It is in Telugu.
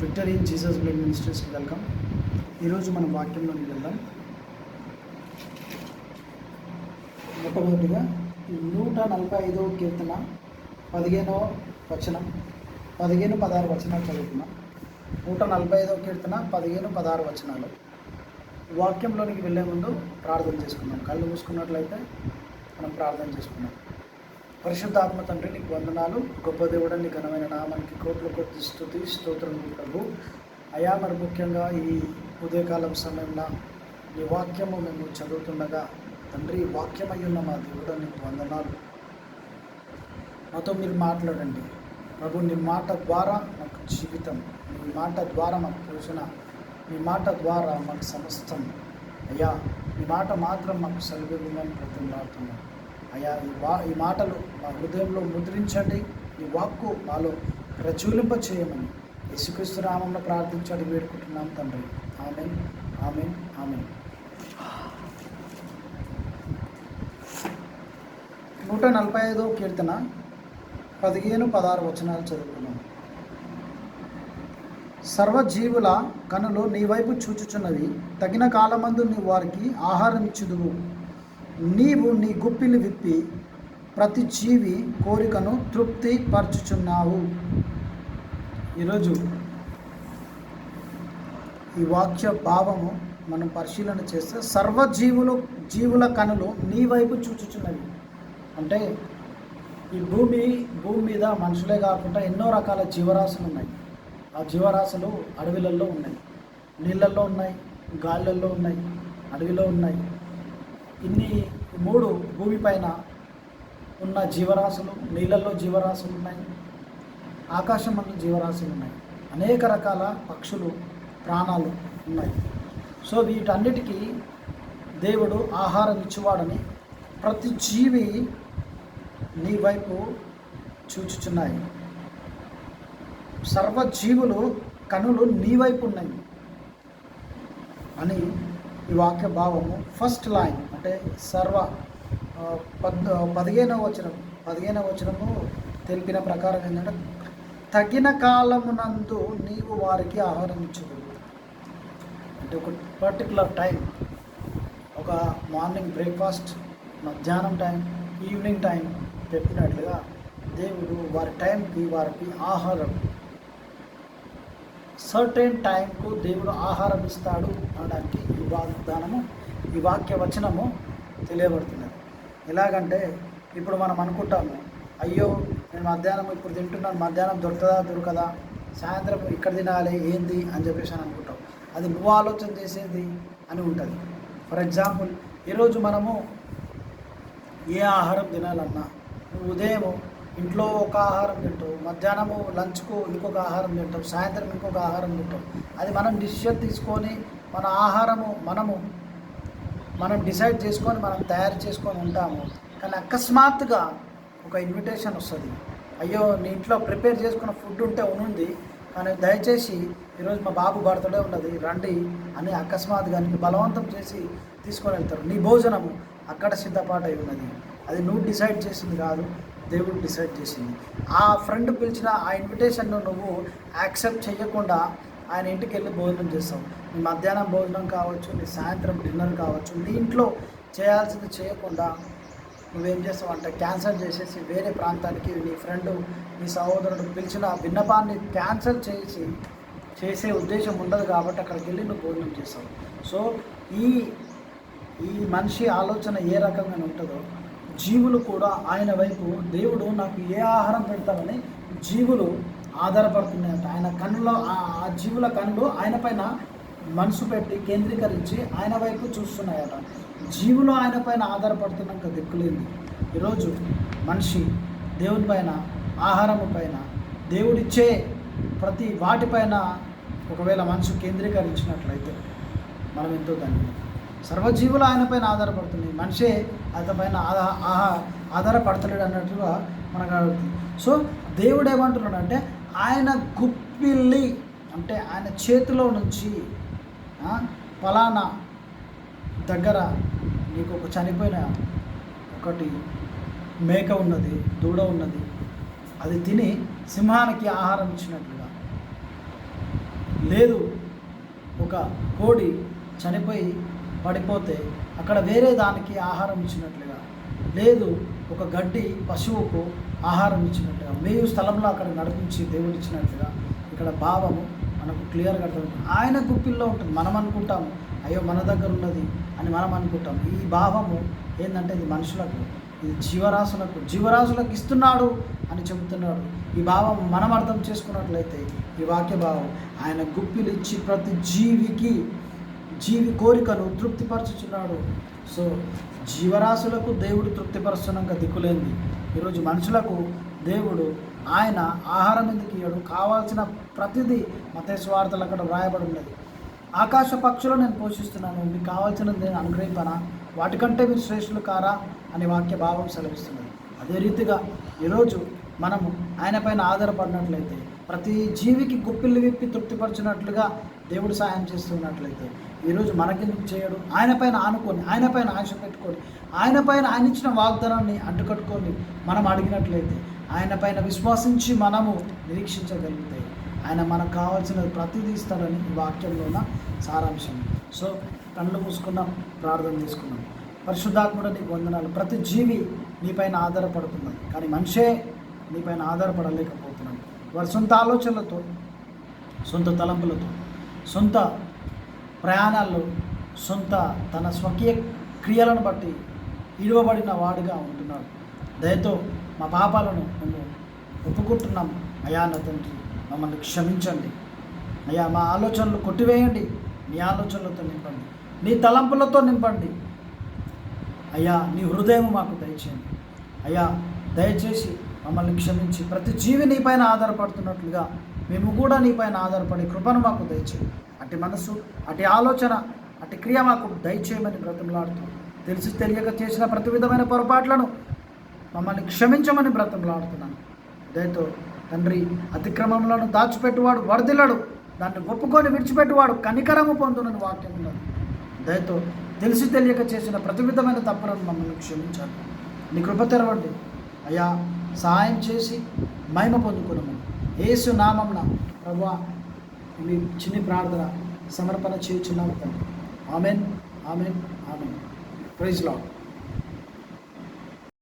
విక్టర్ ఇన్ జీసస్ బ్లడ్ మినిస్ట్రీస్కి వెల్కమ్ ఈరోజు మనం వాక్యంలోకి వెళ్దాం. మొట్టమొదటిగా నూట నలభై ఐదవ కీర్తన పదిహేనవ వచనం పదిహేను పదహారు వచనాలు చదువుతున్నాం నూట నలభై ఐదవ కీర్తన పదిహేను పదహారు వచనాలు. వాక్యంలోనికి వెళ్ళే ముందు ప్రార్థన చేసుకుందాం. కళ్ళు మూసుకున్నట్లయితే మనం ప్రార్థన చేసుకున్నాం పరిశుద్ధాత్మ తండ్రి నీకు వందనాలు. గొప్ప దేవుడ నీ ఘనమైన నామానికి కోట్ల కొద్ది స్థుతి స్తోత్రం ప్రభు. అయా మరి ముఖ్యంగా ఈ ఉదయకాలం సమయంలో ఈ వాక్యము మేము చదువుతుండగా తండ్రి వాక్యం ఉన్న మా దేవుడ నీకు వందనాలు. మాతో మీరు మాట్లాడండి. ప్రభు నీ మాట ద్వారా మాకు జీవితం నీ మాట ద్వారా మాకు పోషణ నీ మాట ద్వారా మాకు సమస్తం. అయ్యా మీ మాట మాత్రం మాకు సెలవివ్వమని ప్రతిలాడుతున్నాం అయ్యా ఈ వా ఈ మాటలు మా హృదయంలో ముద్రించండి. ఈ వాక్కు మాలో ప్రచురింప చేయమని యేసుక్రీస్తు నామంలో ప్రార్థించండి వేడుకుంటున్నాం తండ్రి. ఆమె ఆమెన్ ఆమె నూట నలభై ఐదో కీర్తన పదిహేను పదహారు వచనాలు చదువుకున్నాం. సర్వజీవుల కనులు నీ వైపు చూచుచున్నవి తగిన కాలమందు నీ వారికి ఆహారం ఇచ్చుదువు నీవు నీ గుప్పిలు విప్పి ప్రతి జీవి కోరికను తృప్తి పరచుచున్నావు ఈరోజు ఈ వాక్య భావము మనం పరిశీలన చేస్తే సర్వజీవులు జీవుల కనులు నీ వైపు చూచుచున్నవి. అంటే ఈ భూమి భూమి మీద మనుషులే కాకుండా ఎన్నో రకాల జీవరాశులు ఉన్నాయి. ఆ జీవరాశులు అడవిలలో ఉన్నాయి. నీళ్ళల్లో ఉన్నాయి గాళ్ళల్లో ఉన్నాయి అడవిలో ఉన్నాయి. ఇన్ని మూడు భూమిపైన ఉన్న జీవరాశులు నీళ్ళల్లో జీవరాశులు ఉన్నాయి. ఆకాశం అన్న జీవరాశులు ఉన్నాయి. అనేక రకాల పక్షులు ప్రాణాలు ఉన్నాయి. సో వీటన్నిటికీ దేవుడు ఆహారం ఇచ్చేవాడని ప్రతి జీవి నీ వైపు చూచుచున్నాయి. సర్వజీవులు కనులు నీ వైపు ఉన్నాయి అని ఈ వాక్య భావము. ఫస్ట్ లైన్ అంటే సర్వ పద్ పదిహేనవ వచనం పదిహేనవ వచనము తెలిపిన ప్రకారం ఏంటంటే తగిన కాలమునందు నీవు వారికి ఆహారం అంటే ఒక పర్టికులర్ టైం ఒక మార్నింగ్ బ్రేక్ఫాస్ట్ మధ్యాహ్నం టైం ఈవినింగ్ టైం చెప్పినట్లుగా దేవుడు వారి టైంకి వారికి ఆహారం సర్టెన్ టైంకు దేవుడు ఆహారం ఇస్తాడు అనడానికి ఈ వాగ్దానము ఈ వాక్య వచనము తెలియబడుతున్నది. ఎలాగంటే ఇప్పుడు మనం అనుకుంటాము అయ్యో నేను మధ్యాహ్నం ఇప్పుడు తింటున్నాను మధ్యాహ్నం దొరుకుతుందా దొరకదా సాయంత్రం ఇక్కడ తినాలి ఏంది అని చెప్పేసి అని అనుకుంటాం. అది నువ్వు ఆలోచన చేసేది అని ఉంటుంది. ఫర్ ఎగ్జాంపుల్ ఈరోజు మనము ఏ ఆహారం తినాలన్నా నువ్వు ఉదయం ఇంట్లో ఒక ఆహారం తింటావు మధ్యాహ్నము లంచ్కు ఇంకొక ఆహారం తింటావు సాయంత్రం ఇంకొక ఆహారం తింటావు. అది మనం డిసిషన్ తీసుకొని మన ఆహారము మనము మనం డిసైడ్ చేసుకొని మనం తయారు చేసుకొని ఉంటాము. కానీ అకస్మాత్తుగా ఒక ఇన్విటేషన్ వస్తుంది. అయ్యో నీ ఇంట్లో ప్రిపేర్ చేసుకున్న ఫుడ్ ఉంటే ఉంది కానీ దయచేసి ఈరోజు మా బాబు బర్త్డే ఉన్నది రండి అని అకస్మాత్తుగా నీకు బలవంతం చేసి తీసుకొని వెళ్తారు. నీ భోజనము అక్కడ సిద్ధపాటై ఉన్నది. అది నువ్వు డిసైడ్ చేసింది కాదు దేవుడు డిసైడ్ చేసింది. ఆ ఫ్రెండ్ పిలిచిన ఆ ఇన్విటేషన్ను నువ్వు యాక్సెప్ట్ చేయకుండా ఆయన ఇంటికి వెళ్ళి భోజనం చేస్తావు. నీ మధ్యాహ్నం భోజనం కావచ్చు నీ సాయంత్రం డిన్నర్ కావచ్చు నీ ఇంట్లో చేయాల్సింది చేయకుండా నువ్వేం చేస్తావు అంటే క్యాన్సల్ చేసేసి వేరే ప్రాంతానికి నీ ఫ్రెండ్ నీ సహోదరుడు పిలిచిన విన్నపాన్ని క్యాన్సల్ చేసి చేసే ఉద్దేశం ఉండదు కాబట్టి అక్కడికి వెళ్ళి నువ్వు భోజనం చేస్తావు. సో ఈ ఈ మనిషి ఆలోచన ఏ రకంగా ఉంటుందో జీవులు కూడా ఆయన వైపు దేవుడు నాకు ఏ ఆహారం పెడతామని జీవులు ఆధారపడుతున్నాయట. ఆయన కన్నులో ఆ- జీవుల కన్నులు ఆయన పైన మనసు పెట్టి కేంద్రీకరించి ఆయన వైపు చూస్తున్నాయట. జీవులు ఆయన పైన ఆధారపడుతున్నాక దిక్కులేదు. ఈరోజు మనిషి దేవుని పైన ఆహారము పైన దేవుడిచ్చే ప్రతి వాటిపైన ఒకవేళ మనసు కేంద్రీకరించినట్లయితే మనం ఎంతో ధన్యులు. సర్వజీవులు ఆయన పైన ఆధారపడుతుంది మనిషే అతని పైన ఆధా ఆహా ఆధారపడతలేడు అన్నట్టుగా మనకు అడుగుతుంది సో దేవుడు ఏమంటున్నాడు అంటే ఆయన గుప్పిల్లి అంటే ఆయన చేతిలో నుంచి ఫలానా దగ్గర నీకు ఒక చనిపోయిన ఒకటి మేక ఉన్నది దూడ ఉన్నది అది తిని సింహానికి ఆహారం ఇచ్చినట్లుగా. లేదు ఒక కోడి చనిపోయి పడిపోతే అక్కడ వేరే దానికి ఆహారం ఇచ్చినట్లుగా. లేదు ఒక గడ్డి పశువుకు ఆహారం ఇచ్చినట్టుగా మేయు స్థలంలో అక్కడ నడిపించి దేవుడు ఇచ్చినట్టుగా ఇక్కడ భావము మనకు క్లియర్గా అర్థమవుతుంది. ఆయన గుప్పిల్లో ఉంటుంది. మనం అనుకుంటాము అయ్యో మన దగ్గర ఉన్నది అని మనం అనుకుంటాం. ఈ భావము ఏంటంటే ఇది మనుషులకు ఇది జీవరాశులకు. జీవరాశులకు ఇస్తున్నాడు అని చెబుతున్నాడు. ఈ భావం మనం అర్థం చేసుకున్నట్లయితే ఈ వాక్య భావం ఆయన గుప్పిలు ఇచ్చి ప్రతి జీవికి జీవి కోరికను తృప్తిపరచుచున్నాడు. సో జీవరాశులకు దేవుడు తృప్తిపరుస్తున్నాక దిక్కులేంది. ఈరోజు మనుషులకు దేవుడు ఆయన ఆహారం ఎందుకు ఇయ్యడు? కావాల్సిన ప్రతిదీ మత స్వార్థలు అక్కడ వ్రాయబడి ఉన్నది. ఆకాశ పక్షులు నేను పోషిస్తున్నాను. మీకు కావాల్సినది నేను అనుగ్రహింపనా? వాటికంటే మీరు శ్రేష్ఠులు కారా? అనే వాక్య భావం సెలవిస్తున్నది. అదే రీతిగా ఈరోజు మనము ఆయన పైన ఆధారపడినట్లయితే ప్రతి జీవికి గుప్పిళ్ళు విప్పి తృప్తిపరిచినట్లుగా దేవుడు సహాయం చేస్తున్నట్లయితే. ఈరోజు మనకెందుకు చేయడు? ఆయన పైన ఆనుకొని ఆయన పైన ఆశ పెట్టుకొని ఆయన పైన ఆయన ఇచ్చిన వాగ్దానాన్ని అడ్డుకట్టుకొని మనం అడిగినట్లయితే ఆయన పైన విశ్వాసించి మనము నిరీక్షించగలిగితే ఆయన మనకు కావాల్సిన ప్రతిదీ ఇస్తాడని ఈ వాక్యంలో ఉన్న సారాంశం. సో కళ్ళు మూసుకున్నాం ప్రార్థన తీసుకున్నాం పరిశుద్ధాత్ముడు నీకు వందనాలు. ప్రతి జీవి నీపైన ఆధారపడుతున్నది కానీ మనిషే నీపైన ఆధారపడలేకపోతున్నాడు వారి సొంత ఆలోచనలతో సొంత తలంపులతో సొంత ప్రయాణాల్లో సొంత తన స్వకీయ క్రియలను బట్టి ఇడవబడిన వాడుగా ఉంటున్నాడు. దయతో మా పాపాలను మేము ఒప్పుకుంటున్నాం. అయా నా తండ్రి మమ్మల్ని క్షమించండి. అయ్యా మా ఆలోచనలు కొట్టివేయండి. నీ ఆలోచనలతో నింపండి. నీ తలంపులతో నింపండి. అయ్యా నీ హృదయం మాకు దయచేయండి. అయ్యా దయచేసి మమ్మల్ని క్షమించి. ప్రతి జీవి నీపైన ఆధారపడుతున్నట్లుగా మేము కూడా నీపైన ఆధారపడి కృపను మాకు దయచేయి. అటు మనసు అటు ఆలోచన అటు క్రియ మాకు దయచేయమని బ్రతంలాడుతూ తెలిసి తెలియక చేసిన ప్రతి విధమైన పొరపాట్లను మమ్మల్ని క్షమించమని బ్రతంలాడుతున్నాను దయతో తండ్రి అతిక్రమములను దాచిపెట్టువాడు వరదిల్లడు దాన్ని ఒప్పుకొని విడిచిపెట్టువాడు కనికరము పొందునని వాక్యం ఉన్నది. దయతో తెలిసి తెలియక చేసిన ప్రతి విధమైన తప్పులను మమ్మల్ని క్షమించాలి నీ కృప తెరవండి. అయా సహాయం చేసి మహిమ పొందుకున్నాము ఏసు నామంన ప్రభా మీ చిన్ని ప్రార్థన సమర్పణ చేయుచున్నాము amen amen amen. Praise Lord